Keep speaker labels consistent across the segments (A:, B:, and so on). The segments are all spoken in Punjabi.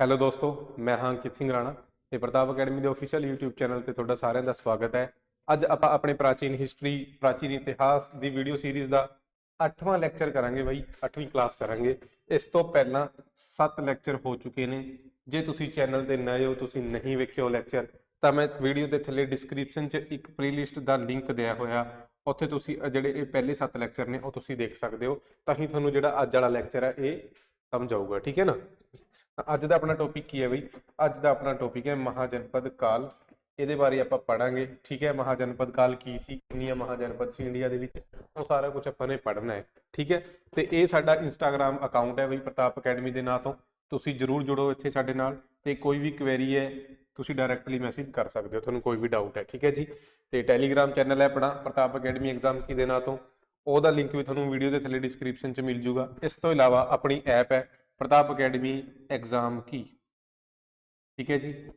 A: ਹੈਲੋ ਦੋਸਤੋ, ਮੈਂ ਹਾਂ ਅੰਕਿਤ ਸਿੰਘ ਰਾਣਾ ਤੇ ਪ੍ਰਤਾਪ ਅਕੈਡਮੀ ਦੇ ਅਫੀਸ਼ੀਅਲ YouTube ਚੈਨਲ ਤੇ ਤੁਹਾਡਾ ਸਾਰਿਆਂ ਦਾ ਸਵਾਗਤ ਹੈ। ਅੱਜ ਆਪਾਂ ਆਪਣੇ ਪ੍ਰਾਚੀਨ ਹਿਸਟਰੀ ਪ੍ਰਾਚੀਨ ਇਤਿਹਾਸ ਦੀ ਵੀਡੀਓ ਸੀਰੀਜ਼ ਦਾ 8ਵਾਂ ਲੈਕਚਰ ਕਰਾਂਗੇ ਬਾਈ 8ਵੀਂ ਕਲਾਸ ਕਰਾਂਗੇ। ਇਸ ਤੋਂ ਪਹਿਲਾਂ 7 ਲੈਕਚਰ ਹੋ ਚੁੱਕੇ ਨੇ। ਜੇ ਤੁਸੀਂ ਚੈਨਲ ਤੇ ਨਏ ਹੋ, ਤੁਸੀਂ ਨਹੀਂ ਵੇਖਿਓ ਲੈਕਚਰ ਤਾਂ ਮੈਂ ਵੀਡੀਓ ਦੇ ਥੱਲੇ ਡਿਸਕ੍ਰਿਪਸ਼ਨ 'ਚ ਇੱਕ ਪਲੇਲਿਸਟ ਦਾ ਲਿੰਕ ਦਿਆ ਹੋਇਆ। ਉੱਥੇ ਤੁਸੀਂ ਜਿਹੜੇ ਇਹ ਪਹਿਲੇ 7 ਲੈਕਚਰ ਨੇ, ਉਹ ਤੁਸੀਂ ਦੇਖ ਸਕਦੇ ਹੋ। ਤਾਂ ਹੀ ਤੁਹਾਨੂੰ ਜਿਹੜਾ ਅੱਜ ਵਾਲਾ ਲੈਕਚਰ ਹੈ, ਇਹ ਸਮਝ ਆਊਗਾ, ਠੀਕ ਹੈ ਨਾ? ਅੱਜ ਦਾ ਆਪਣਾ ਟੌਪਿਕ ਕੀ ਹੈ ਬਈ? ਅੱਜ ਦਾ ਆਪਣਾ ਟੌਪਿਕ ਹੈ ਮਹਾਜਨਪਦ ਕਾਲ। ਇਹਦੇ ਬਾਰੇ ਆਪਾਂ ਪੜਾਂਗੇ, ਠੀਕ ਹੈ? ਮਹਾਜਨਪਦ ਕਾਲ ਕੀ ਸੀ ਕਿੰਨੀਆਂ ਮਹਾਜਨਪਦ ਸੀ ਇੰਡੀਆ ਦੇ ਵਿੱਚ? ਉਹ ਸਾਰਾ ਕੁਝ ਆਪਾਂ ਨੇ ਪੜ੍ਹਨਾ ਹੈ, ਠੀਕ ਹੈ? ਤੇ ਇਹ ਸਾਡਾ ਇੰਸਟਾਗ੍ਰam ਅਕਾਊਂਟ ਹੈ ਬਈ ਪ੍ਰਤਾਪ ਅਕੈਡਮੀ ਦੇ ਨਾਂ ਤੋਂ। ਤੁਸੀਂ ਜਰੂਰ ਜੁੜੋ ਇੱਥੇ ਸਾਡੇ ਨਾਲ ਤੇ ਕੋਈ ਵੀ ਕੁਐਰੀ ਹੈ, ਤੁਸੀਂ ਡਾਇਰੈਕਟਲੀ ਮੈਸੇਜ ਕਰ ਸਕਦੇ ਹੋ, ਤੁਹਾਨੂੰ ਕੋਈ ਵੀ ਡਾਊਟ ਹੈ, ਠੀਕ ਹੈ ਜੀ? ਤੇ ਟੈਲੀਗ੍ਰam ਚੈਨਲ ਹੈ ਆਪਣਾ, ਪ੍ਰਤਾਪ ਅਕੈਡਮੀ ਐਗਜ਼ਾਮ ਕੀ ਦੇ ਨਾਂ ਤੋਂ। ਉਹਦਾ ਲਿੰਕ ਵੀ ਤੁਹਾਨੂੰ ਵੀਡੀਓ ਦੇ ਥੱਲੇ ਡਿਸਕ੍ਰਿਪਸ਼ਨ 'ਚ ਮਿਲ ਜੂਗਾ। ਇਸ ਤੋਂ ਇਲਾਵਾ ਆਪਣੀ ਐਪ ਹੈ ਪ੍ਰਤਾਪ ਅਕੈਡਮੀ ਐਗਜ਼ਾਮ ਕੀ? ਠੀਕ ਹੈ ਜੀ।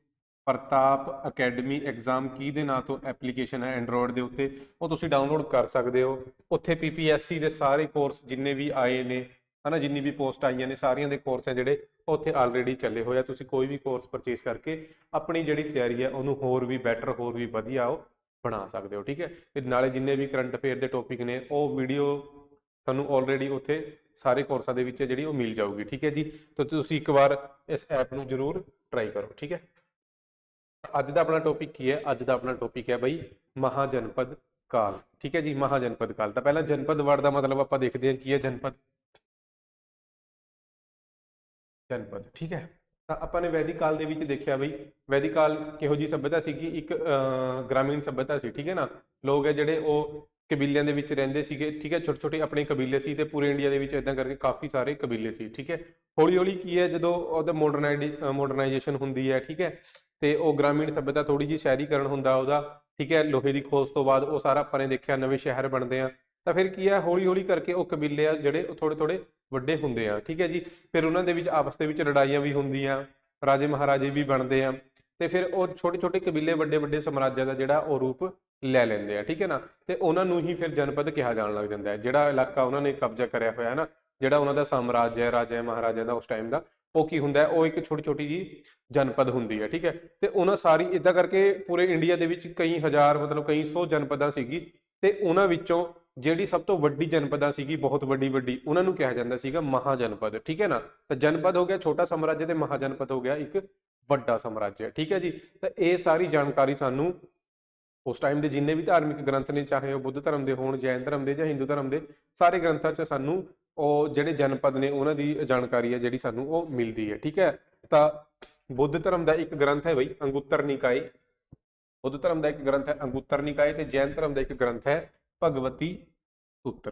A: ਪ੍ਰਤਾਪ ਅਕੈਡਮੀ ਐਗਜ਼ਾਮ ਕੀ ਦੇ ਨਾਂ ਤੋਂ ਐਪਲੀਕੇਸ਼ਨ ਹੈ ਐਂਡਰੋਇਡ ਦੇ ਉੱਤੇ? ਉਹ ਤੁਸੀਂ ਡਾਊਨਲੋਡ ਕਰ ਸਕਦੇ ਹੋ। ਉੱਥੇ ਪੀਪੀਐਸਸੀ ਦੇ ਸਾਰੇ ਕੋਰਸ ਜਿੰਨੇ ਵੀ ਆਏ ਨੇ, ਹਨਾ, ਜਿੰਨੀ ਵੀ ਪੋਸਟ ਆਈਆਂ ਨੇ, ਸਾਰੀਆਂ ਦੇ ਕੋਰਸ ਹੈ ਜਿਹੜੇ ਉਹ ਉੱਥੇ ਆਲਰੇਡੀ ਚੱਲੇ ਹੋਏ ਆ। ਤੁਸੀਂ ਕੋਈ ਵੀ ਕੋਰਸ ਪਰਚੇਸ ਕਰਕੇ ਆਪਣੀ ਜਿਹੜੀ ਤਿਆਰੀ ਹੈ, ਉਹਨੂੰ ਹੋਰ ਵੀ ਬੈਟਰ ਹੋਰ ਵੀ ਵਧੀਆ ਉਹ ਬਣਾ ਸਕਦੇ ਹੋ। ਠੀਕ ਹੈ। ਤੇ ਨਾਲੇ ਜਿੰਨੇ ਵੀ ਕਰੰਟ ਅਫੇਅਰ ਦੇ ਟੌਪਿਕ ਨੇ, ਉਹ ਵੀਡੀਓ ਤੁਹਾਨੂੰ ਆਲਰੇਡੀ ਉੱਥੇ ਸਾਰੇ ਕੋਰਸਾਂ ਦੇ ਵਿੱਚ ਜਿਹੜੀ ਉਹ ਮਿਲ ਜਾਊਗੀ ਠੀਕ ਹੈ ਜੀ? ਤਾਂ ਤੁਸੀਂ ਇੱਕ ਵਾਰ ਇਸ ਐਪ ਨੂੰ ਜ਼ਰੂਰ ਟਰਾਈ ਕਰੋ ਠੀਕ ਹੈ? ਅੱਜ ਦਾ ਆਪਣਾ ਟੌਪਿਕ ਕੀ ਹੈ? ਅੱਜ ਦਾ ਆਪਣਾ ਟੌਪਿਕ ਹੈ ਬਈ ਮਹਾਜਨਪਦ ਕਾਲ ਠੀਕ ਹੈ ਜੀ? ਮਹਾਜਨਪਦ ਕਾਲ। ਤਾਂ ਪਹਿਲਾਂ ਜਨਪਦ ਵਰਡ ਦਾ ਮਤਲਬ ਆਪਾਂ ਦੇਖਦੇ ਹਾਂ ਕੀ ਹੈ ਜਨਪਦ। ਜਨਪਦ ਠੀਕ ਹੈ? ਤਾਂ ਆਪਾਂ ਨੇ ਵੈਦਿਕ ਕਾਲ ਦੇ ਵਿੱਚ ਦੇਖਿਆ ਬਈ ਵੈਦਿਕ ਕਾਲ ਕਿਹੋ ਜੀ ਸਭਿਅਤਾ ਸੀਗੀ? ਇੱਕ ਅਹ, ਗ੍ਰਾਮੀਣ ਸਭਿਅਤਾ ਸੀ ਠੀਕ ਹੈ ਨਾ? ਲੋਕ ਹੈ ਜਿਹੜੇ ਉਹ ਕਬੀਲਿਆਂ ਦੇ ਵਿੱਚ ਰਹਿੰਦੇ ਸੀਗੇ, ਠੀਕ ਹੈ ਛੋਟੇ ਛੋਟੇ ਆਪਣੇ ਕਬੀਲੇ ਸੀ ਤੇ ਪੂਰੇ ਇੰਡੀਆ ਦੇ ਵਿੱਚ ਇਦਾਂ ਕਰਕੇ ਕਾਫੀ ਸਾਰੇ ਕਬੀਲੇ ਸੀ, ਠੀਕ ਹੈ। ਹੌਲੀ ਹੌਲੀ ਕੀ ਹੈ, ਜਦੋਂ ਉਹਦਾ ਮਾਡਰਨਾਈਜੇਸ਼ਨ ਹੁੰਦੀ ਹੈ, ਠੀਕ ਹੈ, ਤੇ ਉਹ ਗ੍ਰਾਮੀਣ ਸਭਿਅਤਾ ਥੋੜੀ ਜੀ ਸ਼ਹਿਰੀਕਰਨ ਹੁੰਦਾ ਉਹਦਾ, ਠੀਕ ਹੈ, ਲੋਹੇ ਦੀ ਖੋਜ ਤੋਂ ਬਾਅਦ ਉਹ ਸਾਰਾ ਆਪਾਂ ਨੇ ਦੇਖਿਆ, ਨਵੇਂ ਸ਼ਹਿਰ ਬਣਦੇ ਆ, ਤਾਂ ਫਿਰ ਕੀ ਹੈ ਹੌਲੀ ਹੌਲੀ ਕਰਕੇ ਉਹ ਕਬੀਲੇ ਆ ਜਿਹੜੇ ਉਹ ਥੋੜੇ ਥੋੜੇ ਵੱਡੇ ਹੁੰਦੇ ਆ, ਠੀਕ ਹੈ ਜੀ। ਫਿਰ ਉਹਨਾਂ ਦੇ ਵਿੱਚ ਆਪਸ ਦੇ ਵਿੱਚ ਲੜਾਈਆਂ ਵੀ ਹੁੰਦੀਆਂ ਰਾਜੇ ਮਹਾਰਾਜੇ ਵੀ ਬਣਦੇ ਆ, ਤੇ ਫਿਰ ਉਹ ਛੋਟੇ ਛੋਟੇ ਕਬੀਲੇ ਵੱਡੇ ਵੱਡੇ ਸਮਰਾਜਾਂ ਦਾ ਜਿਹੜਾ ਉਹ ਰੂਪ ਲੈ ਲੈਂਦੇ ਆ, ਠੀਕ ਹੈ ਨਾ? ਤੇ ਉਹਨਾਂ ਨੂੰ ਹੀ ਫਿਰ ਜਨਪਦ ਕਿਹਾ ਜਾਣ ਲੱਗ ਜਾਂਦਾ ਹੈ। ਜਿਹੜਾ ਇਲਾਕਾ ਉਹਨਾਂ ਨੇ ਕਬਜ਼ਾ ਕਰਿਆ ਹੋਇਆ ਹੈ ਨਾ, ਜਿਹੜਾ ਉਹਨਾਂ ਦਾ ਸਾਮਰਾਜ ਹੈ, ਰਾਜਾ ਮਹਾਰਾਜਾ ਦਾ ਉਸ ਟਾਈਮ ਦਾ, ਉਹ ਕੀ ਹੁੰਦਾ ਉਹ ਇੱਕ ਛੋਟੀ ਛੋਟੀ ਜੀ ਜਨਪਦ ਹੁੰਦੀ ਹੈ, ਠੀਕ ਹੈ? ਤੇ ਉਹਨਾਂ ਸਾਰੀ ਇਦਾਂ ਕਰਕੇ ਪੂਰੇ ਇੰਡੀਆ ਦੇ ਵਿੱਚ ਕਈ ਹਜ਼ਾਰ, ਮਤਲਬ ਕਈ ਸੌ ਜਨਪਦਾਂ ਸੀਗੀ, ਤੇ ਉਹਨਾਂ ਵਿੱਚੋਂ ਜਿਹੜੀ ਸਭ ਤੋਂ ਵੱਡੀ ਜਨਪਦਾਂ ਸੀਗੀ, ਬਹੁਤ ਵੱਡੀ ਵੱਡੀ, ਉਹਨਾਂ ਨੂੰ ਕਿਹਾ ਜਾਂਦਾ ਸੀਗਾ ਮਹਾਜਨਪਦ, ਠੀਕ ਹੈ ਨਾ? ਤਾਂ ਜਨਪਦ ਹੋ ਗਿਆ, ਛੋਟਾ ਸਾਮਰਾਜ ਤੇ ਮਹਾਜਨਪਦ ਹੋ ਗਿਆ, ਇੱਕ ਵੱਡਾ ਸਾਮਰਾਜ ਠੀਕ ਹੈ ਜੀ? ਤਾਂ ਇਹ ਸਾਰੀ ਜਾਣਕਾਰੀ ਸਾਨੂੰ ਉਸ ਟਾਈਮ ਦੇ ਜਿੰਨੇ ਵੀ ਧਾਰਮਿਕ ਗ੍ਰੰਥ ਨੇ, ਚਾਹੇ ਉਹ ਬੁੱਧ ਧਰਮ ਦੇ ਹੋਣ, ਜੈਨ ਧਰਮ ਦੇ ਜਾਂ ਹਿੰਦੂ ਧਰਮ ਦੇ, ਸਾਰੇ ਗ੍ਰੰਥਾਂ 'ਚ ਸਾਨੂੰ ਉਹ ਜਿਹੜੇ ਜਨਪਦ ਨੇ, ਉਹਨਾਂ ਦੀ ਜਾਣਕਾਰੀ ਹੈ ਜਿਹੜੀ ਸਾਨੂੰ ਉਹ ਮਿਲਦੀ ਹੈ, ਠੀਕ ਹੈ? ਤਾਂ ਬੁੱਧ ਧਰਮ ਦਾ ਇੱਕ ਗ੍ਰੰਥ ਹੈ ਬਈ ਅੰਗੁੱਤਰ ਨਿਕਾਏ। ਬੁੱਧ ਧਰਮ ਦਾ ਇੱਕ ਗ੍ਰੰਥ ਹੈ ਅੰਗੁੱਤਰ ਨਿਕਾਏ ਤੇ ਜੈਨ ਧਰਮ ਦਾ ਇੱਕ ਗ੍ਰੰਥ ਹੈ ਭਗਵਤੀ ਸੂਤਰ।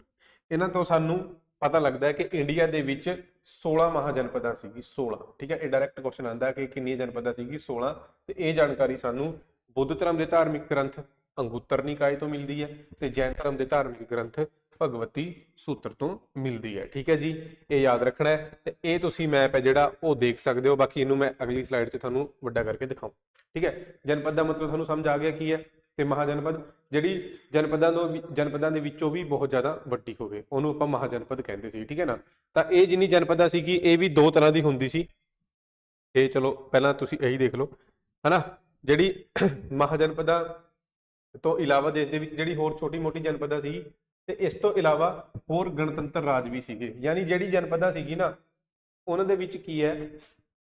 A: ਇਹਨਾਂ ਤੋਂ ਸਾਨੂੰ ਪਤਾ ਲੱਗਦਾ ਹੈ ਕਿ ਇੰਡੀਆ ਦੇ ਵਿੱਚ 16 ਮਹਾਜਨਪਦਾਂ ਸੀਗੀ 16 ਠੀਕ ਹੈ? ਇਹ ਡਾਇਰੈਕਟ ਕੁਐਸਚਨ ਆਂਦਾ ਕਿ ਕਿੰਨੀਆਂ ਜਨਪਦਾਂ ਸੀਗੀ 16 ਤੇ ਇਹ ਜਾਣਕਾਰੀ ਸਾਨੂੰ ਬੁੱਧ ਧਰਮ ਦੇ ਧਾਰਮਿਕ ਗ੍ਰੰਥ ਅੰਗੁੱਤਰ ਨਿਕਾਏ ਤੋਂ ਮਿਲਦੀ ਹੈ ਤੇ ਜੈਨ ਧਰਮ ਦੇ ਧਾਰਮਿਕ ਗ੍ਰੰਥ ਭਗਵਤੀ ਸੂਤਰ ਤੋਂ ਮਿਲਦੀ ਹੈ। ਠੀਕ ਹੈ ਜੀ? ਇਹ ਯਾਦ ਰੱਖਣਾ ਹੈ ਤੇ ਇਹ ਤੁਸੀਂ ਮੈਪ ਹੈ ਜਿਹੜਾ ਉਹ ਦੇਖ ਸਕਦੇ ਹੋ। ਬਾਕੀ ਇਹਨੂੰ ਮੈਂ ਅਗਲੀ ਸਲਾਈਡ 'ਚ ਤੁਹਾਨੂੰ ਵੱਡਾ ਕਰਕੇ ਦਿਖਾਉਂ ਠੀਕ ਹੈ? ਜਨਪਦ ਦਾ ਮਤਲਬ ਤੁਹਾਨੂੰ ਸਮਝ ਆ ਗਿਆ ਕੀ ਹੈ? ਤੇ ਮਹਾਜਨਪਦ, ਜਿਹੜੀ ਜਨਪਦਾਂ ਤੋਂ ਜਨਪਦਾਂ ਦੇ ਵਿੱਚੋਂ ਵੀ ਬਹੁਤ ਜ਼ਿਆਦਾ ਵੱਡੀ ਹੋਵੇ, ਉਹਨੂੰ ਆਪਾਂ ਮਹਾਜਨਪਦ ਕਹਿੰਦੇ ਸੀ। ਠੀਕ ਹੈ ਨਾ? ਤਾਂ ਇਹ ਜਿੰਨੀ ਜਨਪਦਾਂ ਸੀਗੀ ਇਹ ਵੀ ਦੋ ਤਰ੍ਹਾਂ ਦੀ ਹੁੰਦੀ ਸੀ। ਇਹ ਚਲੋ, ਪਹਿਲਾਂ ਤੁਸੀਂ ਇਹੀ ਦੇਖ ਲਓ। ਹਨਾ? ਜਿਹੜੀ ਮਹਾਜਨਪਦਾਂ ਤੋਂ ਇਲਾਵਾ ਦੇਸ਼ ਦੇ ਵਿੱਚ ਜਿਹੜੀ ਹੋਰ ਛੋਟੀ-ਮੋਟੀ ਜਨਪਦਾਂ ਸੀ ਤੇ ਇਸ ਤੋਂ ਇਲਾਵਾ ਹੋਰ ਗਣਤੰਤਰ ਰਾਜ ਵੀ ਸੀਗੇ। ਯਾਨੀ ਜਿਹੜੀ ਜਨਪਦਾਂ ਸੀਗੀ ਨਾ, ਉਹਨਾਂ ਦੇ ਵਿੱਚ ਕੀ ਹੈ?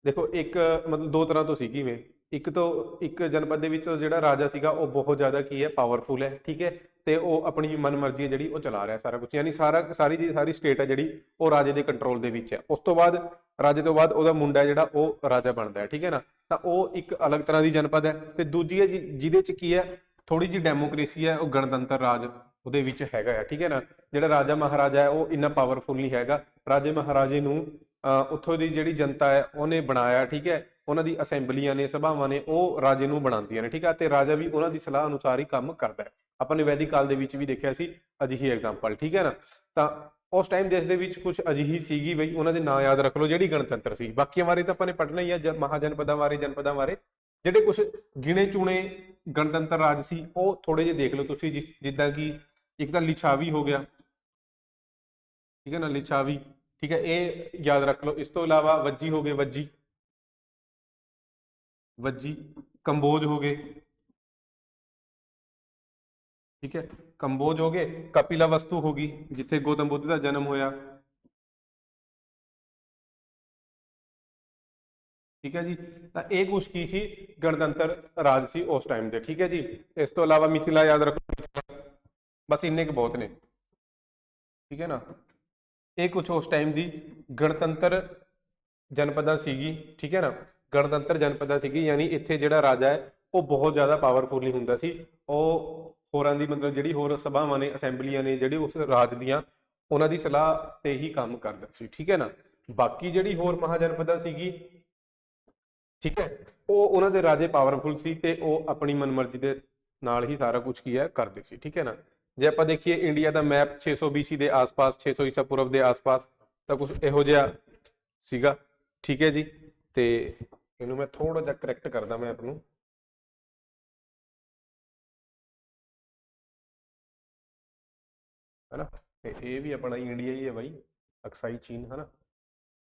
A: ਦੇਖੋ, ਇੱਕ ਮਤਲਬ ਦੋ ਤਰ੍ਹਾਂ ਤੋਂ ਸੀਗੀ ਵੇ ਇੱਕ ਤੋਂ, ਇੱਕ ਜਨਪਦ ਦੇ ਵਿੱਚ ਜਿਹੜਾ ਰਾਜਾ ਸੀਗਾ, ਉਹ ਬਹੁਤ ਜ਼ਿਆਦਾ ਕੀ ਹੈ? ਪਾਵਰਫੁਲ ਹੈ, ਠੀਕ ਹੈ? ਤੇ ਉਹ ਆਪਣੀ ਮਨਮਰਜ਼ੀ ਹੈ ਜਿਹੜੀ, ਉਹ ਚਲਾ ਰਿਹਾ ਸਾਰਾ ਕੁਝ ਯਾਨੀ ਸਾਰਾ, ਸਾਰੀ ਦੀ ਸਾਰੀ ਸਟੇਟ ਹੈ ਜਿਹੜੀ, ਉਹ ਰਾਜੇ ਦੇ ਕੰਟਰੋਲ ਦੇ ਵਿੱਚ ਹੈ। ਉਸ ਤੋਂ ਬਾਅਦ, ਰਾਜੇ ਤੋਂ ਬਾਅਦ ਉਹਦਾ ਮੁੰਡਾ ਜਿਹੜਾ, ਉਹ ਰਾਜਾ ਬਣਦਾ ਹੈ, ਠੀਕ ਹੈ ਨਾ? ਤਾਂ ਉਹ ਇੱਕ ਅਲੱਗ ਤਰ੍ਹਾਂ ਦੀ ਜਨਪਦ ਹੈ ਤੇ ਦੂਜੀ ਹੈ ਜਿਹਦੇ ਚ ਕੀ ਹੈ ਥੋੜੀ ਜਿਹੀ ਡੈਮੋਕ੍ਰੇਸੀ ਹੈ, ਉਹ ਗਣਤੰਤਰ ਰਾਜ ਉਹਦੇ ਵਿੱਚ ਹੈਗਾ ਹੈ ਠੀਕ ਹੈ ਨਾ? ਜਿਹੜਾ ਰਾਜਾ ਮਹਾਰਾਜਾ ਹੈ, ਉਹ ਇੰਨਾ ਪਾਵਰਫੁਲ ਨਹੀਂ ਹੈਗਾ। ਰਾਜੇ ਮਹਾਰਾਜੇ ਨੂੰ ਉੱਥੋਂ ਦੀ ਜਿਹੜੀ ਜਨਤਾ ਹੈ, ਉਹਨੇ ਬਣਾਇਆ, ਠੀਕ ਹੈ? ਉਹਨਾਂ ਦੀ ਅਸੈਂਬਲੀਆਂ ਨੇ, ਸਭਾਵਾਂ ਨੇ, ਉਹ ਰਾਜੇ ਨੂੰ ਬਣਾਉਂਦੀਆਂ ਨੇ, ਠੀਕ ਹੈ ਤੇ ਰਾਜਾ ਵੀ ਉਹਨਾਂ ਦੀ ਸਲਾਹ ਅਨੁਸਾਰ ਹੀ ਕੰਮ ਕਰਦਾ ਹੈ। ਆਪਾਂ ਨੇ ਵੈਦਿਕ ਕਾਲ ਦੇ ਵਿੱਚ ਵੀ ਦੇਖਿਆ ਸੀ ਅਜਿਹੀ ਐਗਜ਼ਾਮਪਲ ਠੀਕ ਹੈ ਨਾ? ਤਾਂ ਉਸ ਟਾਈਮ ਦੇਸ਼ ਦੇ ਵਿੱਚ ਕੁਝ ਅਜਿਹੀ ਸੀਗੀ ਬਈ, ਉਹਨਾਂ ਦੇ ਨਾਂ ਯਾਦ ਰੱਖ ਲਓ, ਜਿਹੜੀ ਗਣਤੰਤਰ ਸੀ। ਬਾਕੀਆਂ ਬਾਰੇ ਤਾਂ ਆਪਾਂ ਨੇ ਪੜ੍ਹਨਾ ਹੀ ਹੈ ਜ- ਮਹਾਜਨਪਦਾਂ ਬਾਰੇ, ਜਨਪਦਾਂ ਬਾਰੇ। ਜਿਹੜੇ ਕੁਝ ਗਿਣੇ ਚੁਣੇ ਗਣਤੰਤਰ ਰਾਜ ਸੀ, ਉਹ ਥੋੜੇ ਜਿਹੇ ਦੇਖ ਲਓ ਤੁਸੀਂ, ਜਿਸ- ਜਿੱਦਾਂ ਕਿ ਇੱਕ ਤਾਂ ਲਿਛਾਵੀ ਹੋ ਗਿਆ। ਠੀਕ ਹੈ ਨਾ, ਲਿਛਾਵੀ। ਠੀਕ ਹੈ, ਇਹ ਯਾਦ ਰੱਖ ਲਓ। ਇਸ ਤੋਂ ਇਲਾਵਾ ਵੱਜੀ ਹੋ ਗਏ ਵੱਜੀ। ਵੱਜੀ, ਕੰਬੋਜ ਹੋ ਗਏ। ਠੀਕ ਹੈ ਕੰਬੋਜ ਹੋ ਗਏ, ਕਪਿਲਾ ਵਸਤੂ ਹੋ ਗਈ, ਜਿੱਥੇ ਗੌਤਮ ਬੁੱਧ ਦਾ ਜਨਮ ਹੋਇਆ। ਠੀਕ ਹੈ ਜੀ? ਤਾਂ ਇਹ ਕੁਛ ਕੀ ਸੀ? ਗਣਤੰਤਰ ਰਾਜ ਸੀ ਉਸ ਟਾਈਮ ਦੇ, ਠੀਕ ਹੈ ਜੀ? ਇਸ ਤੋਂ ਇਲਾਵਾ ਮਿਥਿਲਾ ਯਾਦ ਰੱਖੋ, ਬਸ ਇੰਨੇ ਕੁ ਬਹੁਤ ਨੇ। ਠੀਕ ਹੈ ਨਾ? ਇਹ ਕੁਛ ਉਸ ਟਾਈਮ ਦੀ ਗਣਤੰਤਰ ਜਨਪਦਾਂ ਸੀਗੀ, ਠੀਕ ਹੈ ਨਾ? ਗਣਤੰਤਰ ਜਨਪਦਾਂ ਸੀਗੀ, ਯਾਨੀ ਇੱਥੇ ਜਿਹੜਾ ਰਾਜਾ ਹੈ, ਉਹ ਬਹੁਤ ਜ਼ਿਆਦਾ ਪਾਵਰਫੁਲੀ ਹੁੰਦਾ ਸੀ। ਉਹ ਹੋਰਾਂ ਦੀ ਮਤਲਬ ਜਿਹੜੀ ਹੋਰ ਸਭਾਵਾਂ ਨੇ, ਅਸੈਂਬਲੀਆਂ ਨੇ, ਜਿਹੜੀ ਉਸ ਰਾਜ ਦੀਆਂ, ਉਹਨਾਂ ਦੀ ਸਲਾਹ ਤੇ ਹੀ ਕੰਮ ਕਰਦਾ ਸੀ, ਠੀਕ ਹੈ ਨਾ? ਬਾਕੀ ਜਿਹੜੀ ਹੋਰ ਮਹਾਜਨਪਦਾਂ ਸੀਗੀ, ਠੀਕ ਹੈ, ਉਹ ਉਹਨਾਂ ਦੇ ਰਾਜੇ ਪਾਵਰਫੁਲ ਸੀ ਤੇ ਉਹ ਆਪਣੀ ਮਨਮਰਜ਼ੀ ਦੇ ਨਾਲ ਹੀ ਸਾਰਾ ਕੁਝ ਕੀ ਹੈ, ਕਰਦੇ ਸੀ, ਠੀਕ ਹੈ ਨਾ? ਜੇ ਆਪਾਂ ਦੇਖੀਏ ਇੰਡੀਆ ਦਾ ਮੈਪ 600 BC ਦੇ ਆਸ-ਪਾਸ 600 ਈਸਾ ਪੂਰਵ ਦੇ ਆਸ-ਪਾਸ, ਤਾਂ ਕੁਝ ਇਹੋ ਜਿਹਾ ਸੀਗਾ, ਠੀਕ ਹੈ ਜੀ? ਤੇ ਇਹਨੂੰ ਮੈਂ ਥੋੜਾ ਜਿਹਾ ਕਰੈਕਟ ਕਰਦਾ ਮੈਂ ਆਪ ਨੂੰ ਹੈਨਾ? ਤੇ ਇਹ ਵੀ ਆਪਣਾ ਇੰਡੀਆ ਹੀ ਹੈ ਬਾਈ, ਅਕਸਾਈ ਚੀਨ, ਹੈਨਾ?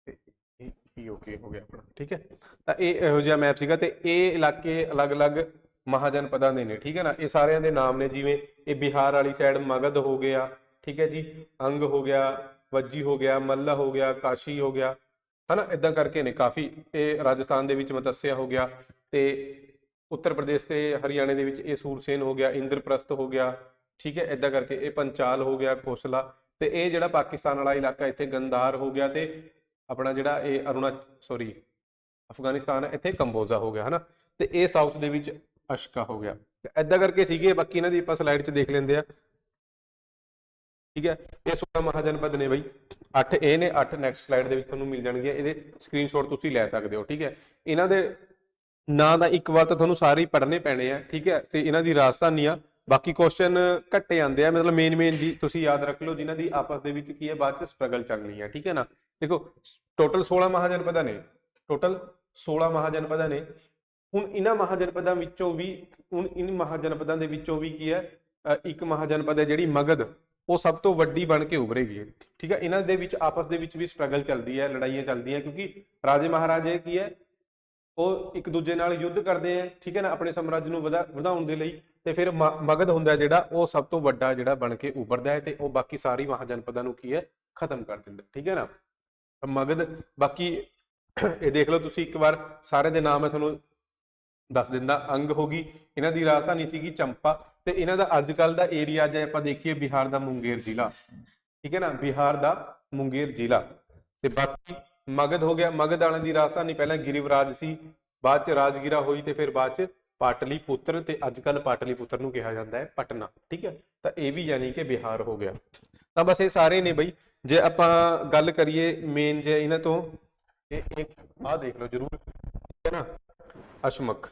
A: ਤੇ ਇਹ ਵੀ ਓਕੇ ਹੋ ਗਿਆ ਆਪਣਾ, ਠੀਕ ਹੈ? ਤਾਂ ਇਹ ਇਹੋ ਜਿਹਾ ਮੈਪ ਸੀਗਾ ਤੇ ਇਹ ਇਲਾਕੇ ਅਲੱਗ-ਅਲੱਗ ਮਹਾਜਨ ਪਦਾਂ ਦੇ ਨੇ, ਠੀਕ ਹੈ ਨਾ? ਇਹ ਸਾਰਿਆਂ ਦੇ ਨਾਮ ਨੇ, ਜਿਵੇਂ ਇਹ ਬਿਹਾਰ ਵਾਲੀ ਸਾਈਡ ਮਗਧ ਹੋ ਗਿਆ, ਠੀਕ ਹੈ ਜੀ? ਅੰਗ ਹੋ ਗਿਆ, ਵੱਜੀ ਹੋ ਗਿਆ, ਮੱਲਾ ਹੋ ਗਿਆ, ਕਾਸ਼ੀ ਹੋ ਗਿਆ, ਹਨਾ? ਇਦਾਂ ਕਰਕੇ ਨੇ, ਕਾਫੀ ਇਹ ਰਾਜਸਥਾਨ ਦੇ ਵਿੱਚ ਮਤਸਿਆ ਹੋ ਗਿਆ ਤੇ ਉੱਤਰ ਪ੍ਰਦੇਸ਼ ਤੇ ਹਰਿਆਣੇ ਦੇ ਵਿੱਚ ਇਹ ਸੂਰਸੇਨ ਹੋ ਗਿਆ, ਇੰਦਰਪ੍ਰਸਤ ਹੋ ਗਿਆ ਠੀਕ ਹੈ ਇਦਾਂ ਕਰਕੇ ਇਹ ਪੰਚਾਲ ਹੋ ਗਿਆ ਕੋਸਲਾ ਤੇ ਇਹ ਜਿਹੜਾ ਪਾਕਿਸਤਾਨ ਵਾਲਾ ਇਲਾਕਾ ਇੱਥੇ ਗੰਦਾਰ ਹੋ ਗਿਆ ਤੇ ਆਪਣਾ ਜਿਹੜਾ ਇਹ ਅਰੁਣਾ ਸੌਰੀ ਅਫਗਾਨਿਸਤਾਨ ਹੈ, ਇੱਥੇ ਕੰਬੋਜ਼ਾ ਹੋ ਗਿਆ, ਹਨਾ? ਤੇ ਇਹ ਸਾਊਥ ਦੇ ਵਿੱਚ ਅਸ਼ਕਾ ਹੋ ਗਿਆ। ਤੇ ਇਦਾਂ ਕਰਕੇ ਸੀਗੇ, ਬਾਕੀ ਇਹਨਾਂ ਦੀ ਆਪਾਂ ਸਲਾਈਡ 'ਚ ਦੇਖ ਲੈਂਦੇ ਆ। ਠੀਕ ਹੈ, ਇਹ 16 ਮਹਾਜਨਪਦ ਨੇ ਬਈ। 8 ਇਹ ਨੇ 8 ਨੈਕਸਟ ਸਲਾਈਡ ਦੇ ਵਿੱਚ ਤੁਹਾਨੂੰ ਮਿਲ ਜਾਣਗੇ ਇਹਦੇ ਸਕਰੀਨਸ਼ਾਟ ਤੁਸੀਂ ਲੈ ਸਕਦੇ ਹੋ, ਠੀਕ ਹੈ? ਇਹਨਾਂ ਦੇ ਨਾਂ ਦਾ ਇੱਕ ਵਾਰ ਤਾਂ ਤੁਹਾਨੂੰ ਸਾਰੇ ਹੀ ਪੜ੍ਹਨੇ ਪੈਣੇ ਆ, ਠੀਕ ਹੈ? ਤੇ ਇਹਨਾਂ ਦੀ ਰਾਜਧਾਨੀ ਆ ਬਾਕੀ ਕੁਐਸਚਨ ਘੱਟੇ ਆਉਂਦੇ ਆ। ਮਤਲਬ ਮੇਨ ਮੇਨ ਜੀ ਤੁਸੀਂ ਯਾਦ ਰੱਖ ਲਓ, ਜਿਨ੍ਹਾਂ ਦੀ ਆਪਸ ਦੇ ਵਿੱਚ ਕੀ ਹੈ, ਬਾਅਦ ਚ ਸਟਰਗਲ ਚੱਲਣੀ ਹੈ ਠੀਕ ਹੈ ਨਾ? ਦੇਖੋ ਟੋਟਲ 16 ਮਹਾਜਨਪਦਾਂ ਨੇ ਟੋਟਲ 16 ਮਹਾਜਨਪਦਾਂ ਨੇ। ਹੁਣ ਇਹਨਾਂ ਮਹਾਜਨਪਦਾਂ ਵਿੱਚੋਂ ਵੀ, ਹੁਣ ਇਨ ਮਹਾਜਨਪਦਾਂ ਦੇ ਵਿੱਚੋਂ ਵੀ ਕੀ ਹੈ ਇੱਕ ਮਹਾਜਨਪਦ ਹੈ ਜਿਹੜੀ ਮਗਧ, ਉਹ ਸਭ ਤੋਂ ਵੱਡੀ ਬਣ ਕੇ ਉਭਰੇਗੀ। ਠੀਕ ਹੈ ਇਹਨਾਂ ਦੇ ਵਿੱਚ ਆਪਸ ਦੇ ਵਿੱਚ ਵੀ ਸਟਰਗਲ ਚੱਲਦੀ ਹੈ, ਲੜਾਈਆਂ ਚੱਲਦੀਆਂ, ਕਿਉਂਕਿ ਰਾਜੇ ਮਹਾਰਾਜੇ ਕੀ ਹੈ, ਉਹ ਇੱਕ ਦੂਜੇ ਨਾਲ ਯੁੱਧ ਕਰਦੇ ਆ ਠੀਕ ਹੈ ਨਾ, ਆਪਣੇ ਸਾਮਰਾਜ ਨੂੰ ਵਧਾ- ਵਧਾਉਣ ਦੇ ਲਈ। ਤੇ ਫਿਰ ਮਗਧ ਹੁੰਦਾ ਜਿਹੜਾ, ਉਹ ਸਭ ਤੋਂ ਵੱਡਾ ਜਿਹੜਾ ਬਣ ਕੇ ਉੱਭਰਦਾ ਹੈ ਤੇ ਉਹ ਬਾਕੀ ਸਾਰੀ ਮਹਾਜਨਪਦਾਂ ਨੂੰ ਕੀ ਹੈ? ਖਤਮ ਕਰ ਦਿੰਦਾ ਠੀਕ ਹੈ ਨਾ? ਮਗਧ, ਬਾਕੀ ਇਹ ਦੇਖ ਲਓ ਤੁਸੀਂ ਇੱਕ ਵਾਰ, ਸਾਰੇ ਦੇ ਨਾਮ ਮੈਂ ਤੁਹਾਨੂੰ ਦੱਸ ਦਿੰਦਾ, ਅੰਗ ਹੋ ਗਈ, ਇਹਨਾਂ ਦੀ ਰਾਜਧਾਨੀ ਸੀਗੀ ਚੰਪਾ ਤੇ ਇਹਨਾਂ ਦਾ ਅੱਜ ਕੱਲ ਦਾ ਏਰੀਆ ਜੇ ਆਪਾਂ ਦੇਖੀਏ, ਬਿਹਾਰ ਦਾ ਮੁੰਗੇਰ ਜ਼ਿਲ੍ਹਾ, ਠੀਕ ਹੈ ਨਾ? ਬਿਹਾਰ ਦਾ ਮੁੰਗੇਰ ਜ਼ਿਲ੍ਹਾ ਤੇ ਬਾਕੀ ਮਗਧ ਹੋ ਗਿਆ, ਮਗਧ ਵਾਲਿਆਂ ਦੀ ਰਾਜਧਾਨੀ ਪਹਿਲਾਂ ਗਿਰੀਵਰਾਜ ਸੀ, ਬਾਅਦ ਚ ਰਾਜਗੀਰਾ ਹੋਈ ਤੇ ਫਿਰ ਬਾਅਦ ਚ ਪਾਟਲੀਪੁੱਤਰ ਤੇ ਅੱਜ ਕੱਲ ਪਾਟਲੀਪੁੱਤਰ ਨੂੰ ਕਿਹਾ ਜਾਂਦਾ ਹੈ ਪਟਨਾ, ਠੀਕ ਹੈ? ਤਾਂ ਇਹ ਵੀ ਯਾਨੀ ਕਿ ਬਿਹਾਰ ਹੋ ਗਿਆ। ਤਾਂ ਬਸ ਇਹ ਸਾਰੇ ਨੇ ਬਈ, ਜੇ ਆਪਾਂ ਗੱਲ ਕਰੀਏ ਮੇਨ ਜੇ ਇਹਨਾਂ ਤੋਂ, ਇਹ ਇੱਕ ਆਹ ਦੇਖ ਲਓ ਜਰੂਰ ਠੀਕ ਹੈ ਨਾ? ਅਸ਼ਮਕ,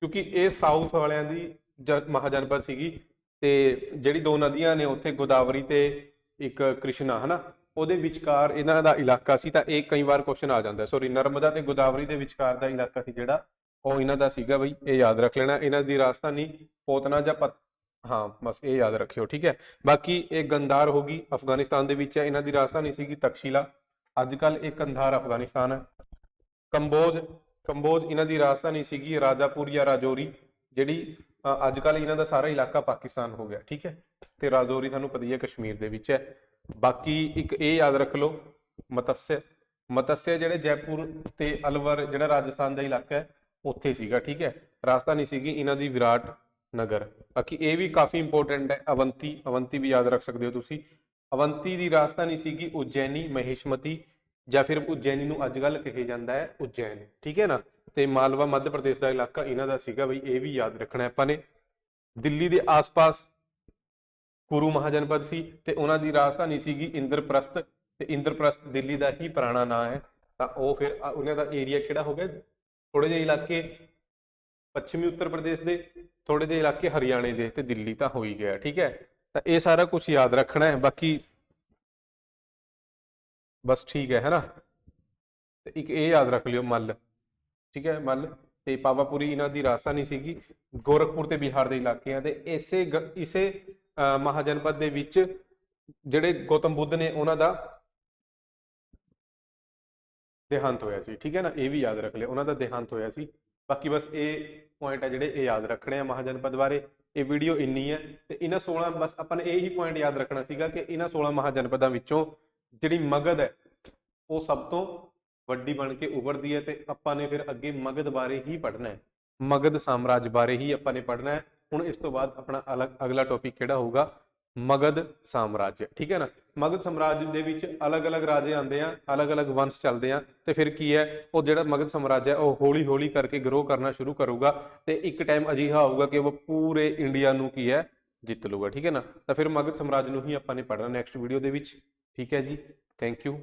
A: ਕਿਉਂਕਿ ਇਹ ਸਾਊਥ ਵਾਲਿਆਂ ਦੀ ਜ- ਮਹਾਜਨਪਦ ਸੀਗੀ ਤੇ ਜਿਹੜੀ ਦੋ ਨਦੀਆਂ ਨੇ ਉੱਥੇ ਗੋਦਾਵਰੀ ਤੇ ਇੱਕ ਕ੍ਰਿਸ਼ਨਾ ਹਨਾ ਉਹਦੇ ਵਿਚਕਾਰ ਇਹਨਾਂ ਦਾ ਇਲਾਕਾ ਸੀ, ਤਾਂ ਇਹ ਕਈ ਵਾਰ ਕੁਐਸਚਨ ਆ ਜਾਂਦਾ ਸੌਰੀ ਨਰਮਦਾ ਤੇ ਗੋਦਾਵਰੀ ਦੇ ਵਿਚਕਾਰ ਦਾ ਇਲਾਕਾ ਸੀ ਜਿਹੜਾ ਉਹ ਇਹਨਾਂ ਦਾ ਸੀਗਾ ਬਈ, ਇਹ ਯਾਦ ਰੱਖ ਲੈਣਾ, ਇਹਨਾਂ ਦੀ ਰਾਜਧਾਨੀ ਪੋਤਨਾ ਜਾਂ ਪਤ, ਹਾਂ, ਬਸ ਇਹ ਯਾਦ ਰੱਖਿਓ, ਠੀਕ ਹੈ। ਬਾਕੀ ਇਹ ਗੰਦਾਰ ਹੋ ਗਈ, ਅਫਗਾਨਿਸਤਾਨ ਦੇ ਵਿੱਚ ਹੈ ਇਹਨਾਂ ਦੀ ਰਾਜਧਾਨੀ ਸੀਗੀ ਤਕਸ਼ੀਲਾ। ਅੱਜ ਕੱਲ ਇਹ ਕੰਧਾਰ ਅਫਗਾਨਿਸਤਾਨ ਹੈ। ਕੰਬੋਜ ਕੰਬੋਜ ਇਹਨਾਂ ਦੀ ਰਾਜਧਾਨੀ ਸੀਗੀ ਰਾਜਾਪੁਰ ਜਾਂ ਰਾਜੌਰੀ, ਜਿਹੜੀ ਅੱਜ ਕੱਲ ਇਹਨਾਂ ਦਾ ਸਾਰਾ ਇਲਾਕਾ ਪਾਕਿਸਤਾਨ ਹੋ ਗਿਆ, ਠੀਕ ਹੈ। ਤੇ ਰਾਜੌਰੀ ਤੁਹਾਨੂੰ ਪਤਾ ਹੀ ਹੈ, ਕਸ਼ਮੀਰ ਦੇ ਵਿੱਚ ਹੈ। ਬਾਕੀ ਇੱਕ ਇਹ ਯਾਦ ਰੱਖ ਲਓ ਮਤਸਯ ਮਤਸਯ ਜਿਹੜੇ ਜੈਪੁਰ ਤੇ ਅਲਵਰ, ਜਿਹੜਾ ਰਾਜਸਥਾਨ ਦਾ ਇਲਾਕਾ ਹੈ ਉੱਥੇ ਸੀਗਾ, ਠੀਕ ਹੈ? ਰਾਜਧਾਨੀ ਸੀਗੀ, ਇਹਨਾਂ ਦੀ ਵਿਰਾਟ ਨਗਰ। ਬਾਕੀ ਇਹ ਵੀ ਕਾਫੀ ਇੰਪੋਰਟੈਂਟ ਹੈ। ਅਵੰਤੀ ਅਵੰਤੀ ਵੀ ਯਾਦ ਰੱਖ ਸਕਦੇ ਹੋ ਤੁਸੀਂ। ਅਵੰਤੀ ਦੀ ਰਾਜਧਾਨੀ ਸੀਗੀ ਉਜੈਨੀ, ਮਹੇਸ਼ਮਤੀ ਜਾਂ ਫਿਰ ਉਜੈਨੀ ਨੂੰ ਅੱਜ ਕੱਲ ਕਹੇ ਜਾਂਦਾ ਹੈ ਉਜੈਨ, ਠੀਕ ਹੈ ਨਾ? ਤੇ ਮਾਲਵਾ ਮੱਧ ਪ੍ਰਦੇਸ਼ ਦਾ ਇਲਾਕਾ ਇਹਨਾਂ ਦਾ ਸੀਗਾ ਬਈ, ਇਹ ਵੀ ਯਾਦ ਰੱਖਣਾ ਆਪਾਂ ਨੇ। ਦਿੱਲੀ ਦੇ ਆਸ-ਪਾਸ ਕੁਰੂ ਮਹਾਜਨਪਦ ਸੀ ਤੇ ਉਹਨਾਂ ਦੀ ਰਾਜਧਾਨੀ ਸੀਗੀ ਇੰਦਰਪ੍ਰਸਤ ਤੇ ਇੰਦਰਪ੍ਰਸਤ ਦਿੱਲੀ ਦਾ ਹੀ ਪੁਰਾਣਾ ਨਾਂ ਹੈ। ਤਾਂ ਉਹ ਫਿਰ ਉਹਨਾਂ ਦਾ ਏਰੀਆ ਕਿਹੜਾ ਹੋ ਗਿਆ? ਥੋੜੇ ਜਿਹੇ ਇਲਾਕੇ ਪੱਛਮੀ ਉੱਤਰ ਪ੍ਰਦੇਸ਼ ਦੇ ਥੋੜੇ ਜਿਹੇ ਇਲਾਕੇ ਹਰਿਆਣੇ ਦੇ ਤੇ ਦਿੱਲੀ ਤਾਂ ਹੋ ਹੀ ਗਿਆ ਠੀਕ ਹੈ? ਤਾਂ ਇਹ ਸਾਰਾ ਕੁਝ ਯਾਦ ਰੱਖਣਾ ਹੈ ਬਾਕੀ ਬਸ ਠੀਕ ਹੈ ਹੈਨਾ? ਤੇ ਇੱਕ ਇਹ ਯਾਦ ਰੱਖ ਲਿਓ ਮੱਲ ਠੀਕ ਹੈ ਮੱਲ ਤੇ ਪਾਵਾਪੁਰੀ ਇਹਨਾਂ ਦੀ ਰਾਜਧਾਨੀ ਸੀਗੀ ਗੋਰਖਪੁਰ ਤੇ ਬਿਹਾਰ ਦੇ ਇਲਾਕੇ ਆ ਤੇ ਇਸੇ ਗ- ਇਸੇ ਅਹ, ਮਹਾਜਨਪਦ ਦੇ ਵਿੱਚ ਜਿਹੜੇ ਗੌਤਮ ਬੁੱਧ ਨੇ ਉਹਨਾਂ ਦਾ ਦੇਹਾਂਤ ਹੋਇਆ ਸੀ। ਠੀਕ ਹੈ ਨਾ? ਇਹ ਵੀ ਯਾਦ ਰੱਖ ਲਿਓ ਉਹਨਾਂ ਦਾ ਦੇਹਾਂਤ ਹੋਇਆ ਸੀ। ਬਾਕੀ ਬਸ ਇਹ ਪੁਆਇੰਟ ਆ ਜਿਹੜੇ ਇਹ ਯਾਦ ਰੱਖਣੇ ਆ ਮਹਾਜਨਪਦ ਬਾਰੇ। ਇਹ ਵੀਡੀਓ ਇੰਨੀ ਹੈ ਤੇ ਇਹਨਾਂ 16 ਬਸ ਆਪਾਂ ਨੇ ਇਹੀ ਪੁਆਇੰਟ ਯਾਦ ਰੱਖਣਾ ਸੀਗਾ ਕਿ ਇਹਨਾਂ 16 ਮਹਾਜਨਪਦਾਂ ਵਿੱਚੋਂ ਜਿਹੜੀ ਮਗਧ ਹੈ, ਉਹ ਸਭ ਤੋਂ ਵੱਡੀ ਬਣ ਕੇ ਉਭਰਦੀ ਹੈ ਤੇ ਆਪਾਂ ਨੇ ਫਿਰ ਅੱਗੇ ਮਗਧ ਬਾਰੇ ਹੀ ਪੜ੍ਹਨਾ ਹੈ। ਮਗਧ ਸਾਮਰਾਜ ਬਾਰੇ ਹੀ ਆਪਾਂ ਨੇ ਪੜ੍ਹਨਾ ਹੈ। ਹੁਣ ਇਸ ਤੋਂ ਬਾਅਦ ਆਪਣਾ ਅਲੱਗ ਅਗਲਾ ਟੌਪਿਕ ਕਿਹੜਾ ਹੋਊਗਾ? ਮਗਧ ਸਾਮਰਾਜ, ਠੀਕ ਹੈ ਨਾ? ਮਗਧ ਸਾਮਰਾਜ ਦੇ ਵਿੱਚ ਅਲੱਗ-ਅਲੱਗ ਰਾਜੇ ਆਉਂਦੇ ਆ, ਅਲੱਗ-ਅਲੱਗ ਵੰਸ਼ ਚੱਲਦੇ ਆ, ਤੇ ਫਿਰ ਕੀ ਹੈ? ਉਹ ਜਿਹੜਾ ਮਗਧ ਸਾਮਰਾਜ ਹੈ, ਉਹ ਹੌਲੀ-ਹੌਲੀ ਕਰਕੇ ਗਰੋ ਕਰਨਾ ਸ਼ੁਰੂ ਕਰੂਗਾ ਤੇ ਇੱਕ ਟਾਈਮ ਅਜਿਹਾ ਆਊਗਾ ਕਿ ਉਹ ਪੂਰੇ ਇੰਡੀਆ ਨੂੰ ਕੀ ਹੈ? ਜਿੱਤ ਲੂਗਾ ਠੀਕ ਹੈ ਨਾ? ਤਾਂ ਫਿਰ ਮਗਧ ਸਾਮਰਾਜ ਨੂੰ ਹੀ ਆਪਾਂ ਨੇ ਪੜ੍ਹਨਾ ਨੈਕਸਟ ਵੀਡੀਓ ਦੇ ਵਿੱਚ, ਠੀਕ ਹੈ ਜੀ? Thank you